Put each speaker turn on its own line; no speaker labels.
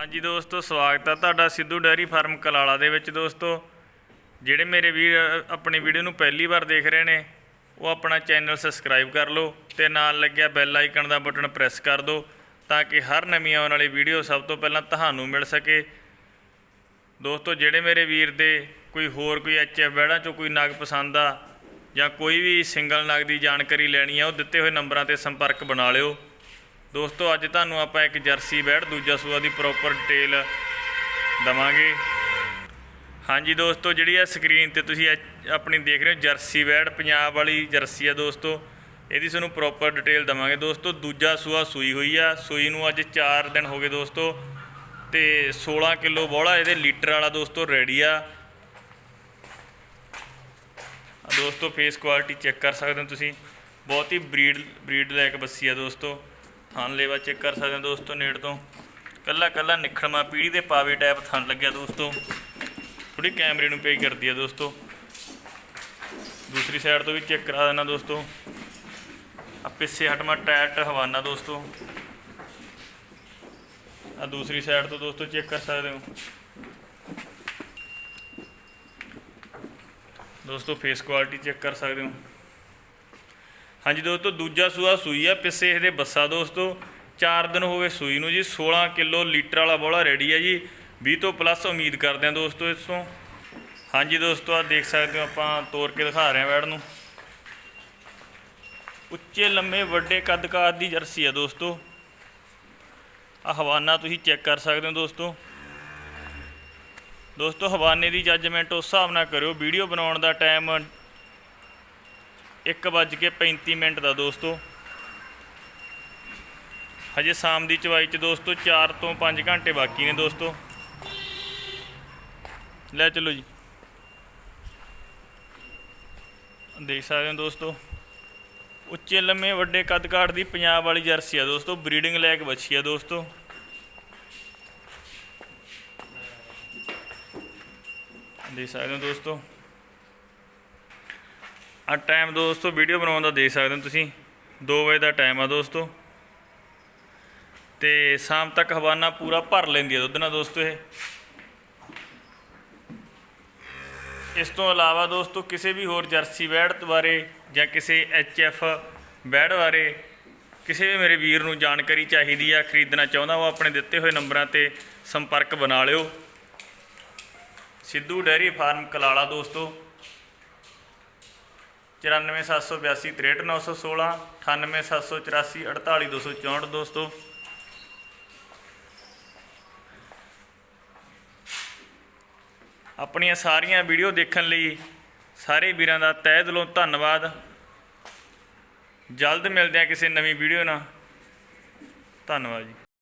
ਹਾਂਜੀ ਦੋਸਤੋ, ਸਵਾਗਤ ਹੈ ਤੁਹਾਡਾ ਸਿੱਧੂ ਡੈਰੀ ਫਾਰਮ ਕਲਾਲਾ ਦੇ ਵਿੱਚ ਦੋਸਤੋ। ਜਿਹੜੇ ਮੇਰੇ ਵੀਰ ਆਪਣੀ ਵੀਡੀਓ ਨੂੰ ਪਹਿਲੀ ਵਾਰ ਦੇਖ ਰਹੇ ਨੇ, ਉਹ ਆਪਣਾ ਚੈਨਲ ਸਬਸਕ੍ਰਾਈਬ ਕਰ ਲਓ ਤੇ ਨਾਲ ਲੱਗਿਆ ਬੈਲ ਆਈਕਨ ਦਾ ਬਟਨ ਪ੍ਰੈਸ ਕਰ ਦਿਓ ਤਾਂ ਕਿ ਹਰ ਨਵੀਂ ਆਉਣ ਵਾਲੀ ਵੀਡੀਓ ਸਭ ਤੋਂ ਪਹਿਲਾਂ ਤੁਹਾਨੂੰ ਮਿਲ ਸਕੇ। ਦੋਸਤੋ, ਜਿਹੜੇ ਮੇਰੇ ਵੀਰ ਦੇ ਕੋਈ ਹੋਰ ਕੋਈ ਐਚਐਫ ਬੈੜਾਂ ਚੋਂ ਕੋਈ ਨਗ ਪਸੰਦ ਆ ਜਾਂ ਕੋਈ ਵੀ ਸਿੰਗਲ ਨਗ ਦੀ ਜਾਣਕਾਰੀ ਲੈਣੀ ਆ, ਉਹ ਦਿੱਤੇ ਹੋਏ ਨੰਬਰਾਂ ਤੇ ਸੰਪਰਕ ਬਣਾ ਲਿਓ। ਦੋਸਤੋ, ਅੱਜ ਤੁਹਾਨੂੰ ਆਪਾਂ ਇੱਕ ਜਰਸੀ ਬੈੜ ਦੂਜਾ ਸੂਆ ਦੀ ਪ੍ਰੋਪਰ ਡਿਟੇਲ ਦਵਾਂਗੇ। ਹਾਂਜੀ ਦੋਸਤੋ, ਜਿਹੜੀ ਆ ਸਕਰੀਨ ਤੇ ਤੁਸੀਂ ਇਹ ਆਪਣੀ ਦੇਖ ਰਹੇ ਹੋ, ਜਰਸੀ ਬੈੜ ਪੰਜਾਬ ਵਾਲੀ ਜਰਸੀ ਆ ਦੋਸਤੋ। ਇਹਦੀ ਤੁਹਾਨੂੰ ਪ੍ਰੋਪਰ ਡਿਟੇਲ ਦਵਾਂਗੇ। ਦੋਸਤੋ, ਦੂਜਾ ਸੂਆ ਸੂਈ ਹੋਈ ਆ। ਸੂਈ ਨੂੰ ਅੱਜ 4 ਦਿਨ ਹੋ ਗਏ ਦੋਸਤੋ। ਤੇ 16 ਕਿਲੋ ਬੋਲਾ ਇਹਦੇ ਲੀਟਰ ਵਾਲਾ ਦੋਸਤੋ ਰੈਡੀ ਆ। ਦੋਸਤੋ ਫੇਸ ਕੁਆਲਿਟੀ ਚੈੱਕ ਕਰ ਸਕਦੇ ਹੋ ਤੁਸੀਂ। ਬਹੁਤ ਹੀ ਬਰੀਡ ਬਰੀਡ ਲਾਇਕ ਬੱਸੀ ਆ ਦੋਸਤੋ। ਥਣ ਲੇਵਾ ਚੈੱਕ ਕਰ ਸਕਦੇ ਹੋ ਦੋਸਤੋ ਨੇੜ ਤੋਂ। ਕੱਲਾ ਕੱਲਾ ਨਿਖੜਮਾ ਪੀੜੀ ਦੇ ਪਾਵੇ ਟੈਪ ਥਣ ਲੱਗਿਆ ਦੋਸਤੋ। ਥੋੜੀ ਕੈਮਰੇ ਨੂੰ ਪੇ ਕਰਦੀ ਆ ਦੋਸਤੋ। ਦੂਸਰੀ ਸਾਈਡ ਤੋਂ ਵੀ ਚੈੱਕ ਕਰਾ ਦੇਣਾ ਦੋਸਤੋ। ਆ ਪਿੱਛੇ ਹਟਮਾ ਟੈਟ ਹਵਾਨਾ ਦੋਸਤੋ। ਆ ਦੂਸਰੀ ਸਾਈਡ ਤੋਂ ਦੋਸਤੋ ਚੈੱਕ ਕਰ ਸਕਦੇ ਹੋ। ਦੋਸਤੋ ਫੇਸ ਕੁਆਲਿਟੀ ਚੈੱਕ ਕਰ ਸਕਦੇ ਹੋ। ਹਾਂਜੀ ਦੋਸਤੋ, ਦੂਜਾ ਸੂਆ ਸੂਈ ਆ ਪਿੱਛੇ ਇਹਦੇ ਬੱਸਾ ਦੋਸਤੋ। 4 ਦਿਨ ਹੋਵੇ ਸੂਈ ਨੂੰ ਜੀ 16 ਕਿਲੋ ਲੀਟਰ ਵਾਲਾ ਬੋਲਾ ਰੈਡੀ ਹੈ ਜੀ। 20 ਤੋਂ ਪਲੱਸ ਉਮੀਦ ਕਰਦੇ ਹਾਂ ਦੋਸਤੋ ਇਸ। ਤੋਂ ਹਾਂਜੀ ਦੋਸਤੋ ਆ ਦੇਖ ਸਕਦੇ ਹੋ ਆਪਾਂ ਤੋੜ ਕੇ ਦਿਖਾ ਰਹੇ ਹਾਂ ਬੈੜ ਨੂੰ। ਉੱਚੇ, ਲੰਮੇ, ਵੱਡੇ ਕੱਦ ਕਾਦ ਦੀ ਜਰਸੀ ਆ ਦੋਸਤੋ। ਆ ਹਵਾਨਾ ਤੁਸੀਂ ਚੈੱਕ ਕਰ ਸਕਦੇ ਹੋ ਦੋਸਤੋ। ਦੋਸਤੋ, ਹਵਾਨੇ ਦੀ ਜੱਜਮੈਂਟ ਉਸ ਹਿਸਾਬ ਨਾਲ ਕਰਿਓ। ਵੀਡੀਓ ਬਣਾਉਣ ਦਾ ਟਾਈਮ 1:35 ਮਿੰਟ ਦਾ ਦੋਸਤੋ। ਹਜੇ ਸ਼ਾਮ ਦੀ ਚਵਾਈ ਚ ਦੋਸਤੋ 4 ਤੋਂ 5 ਘੰਟੇ ਬਾਕੀ ਨੇ ਦੋਸਤੋ। ਲੈ ਚਲੋ ਜੀ। ਦੇਖ ਸਕਦੇ ਹੋ ਦੋਸਤੋ, ਉੱਚੇ ਲੰਮੇ ਵੱਡੇ ਕੱਦ ਕਾਠ ਦੀ ਪੰਜਾਬ ਵਾਲੀ ਜਰਸੀ ਆ ਦੋਸਤੋ, ਬਰੀਡਿੰਗ ਲੈਕ ਬੱਚੀ ਆ ਦੋਸਤੋ। ਦੇਖ ਸਕਦੇ ਹੋ ਦੋਸਤੋ ਆ ਟਾਈਮ ਦੋਸਤੋ ਵੀਡੀਓ ਬਣਾਉਣ ਦਾ ਦੇਖ ਸਕਦੇ ਹੋ ਤੁਸੀਂ। 2 ਵਜੇ ਦਾ ਟਾਈਮ ਆ ਦੋਸਤੋ। ਤੇ ਸ਼ਾਮ ਤੱਕ ਹਵਾਨਾ ਪੂਰਾ ਭਰ ਲੈਂਦੀ ਹੈ ਦੁੱਧ ਨਾਲ ਦੋਸਤੋ ਇਹ। ਇਸ ਤੋਂ ਇਲਾਵਾ ਦੋਸਤੋ, ਕਿਸੇ ਵੀ ਹੋਰ ਜਰਸੀ ਬੈੜ ਬਾਰੇ ਜਾਂ ਕਿਸੇ ਐਚਐਫ ਬੈੜ ਬਾਰੇ ਕਿਸੇ ਵੀ ਮੇਰੇ ਵੀਰ ਨੂੰ ਜਾਣਕਾਰੀ ਚਾਹੀਦੀ ਆ, ਖਰੀਦਣਾ ਚਾਹੁੰਦਾ, ਉਹ ਆਪਣੇ ਦਿੱਤੇ ਹੋਏ ਨੰਬਰਾਂ ਤੇ ਸੰਪਰਕ ਬਣਾ ਲਿਓ। ਸਿੱਧੂ ਡੈਰੀ ਫਾਰਮ ਕਲਾਲਾ ਦੋਸਤੋ। 94782 63916 98784 48264 ਦੋਸਤੋ। ਆਪਣੀਆਂ ਸਾਰੀਆਂ ਵੀਡੀਓ ਦੇਖਣ ਲਈ ਸਾਰੇ ਵੀਰਾਂ ਦਾ ਤਹਿ ਦਿਲੋਂ ਧੰਨਵਾਦ। ਜਲਦ ਮਿਲਦੇ ਹਾਂ ਕਿਸੇ ਨਵੀਂ ਵੀਡੀਓ ਨਾਲ। ਧੰਨਵਾਦ ਜੀ।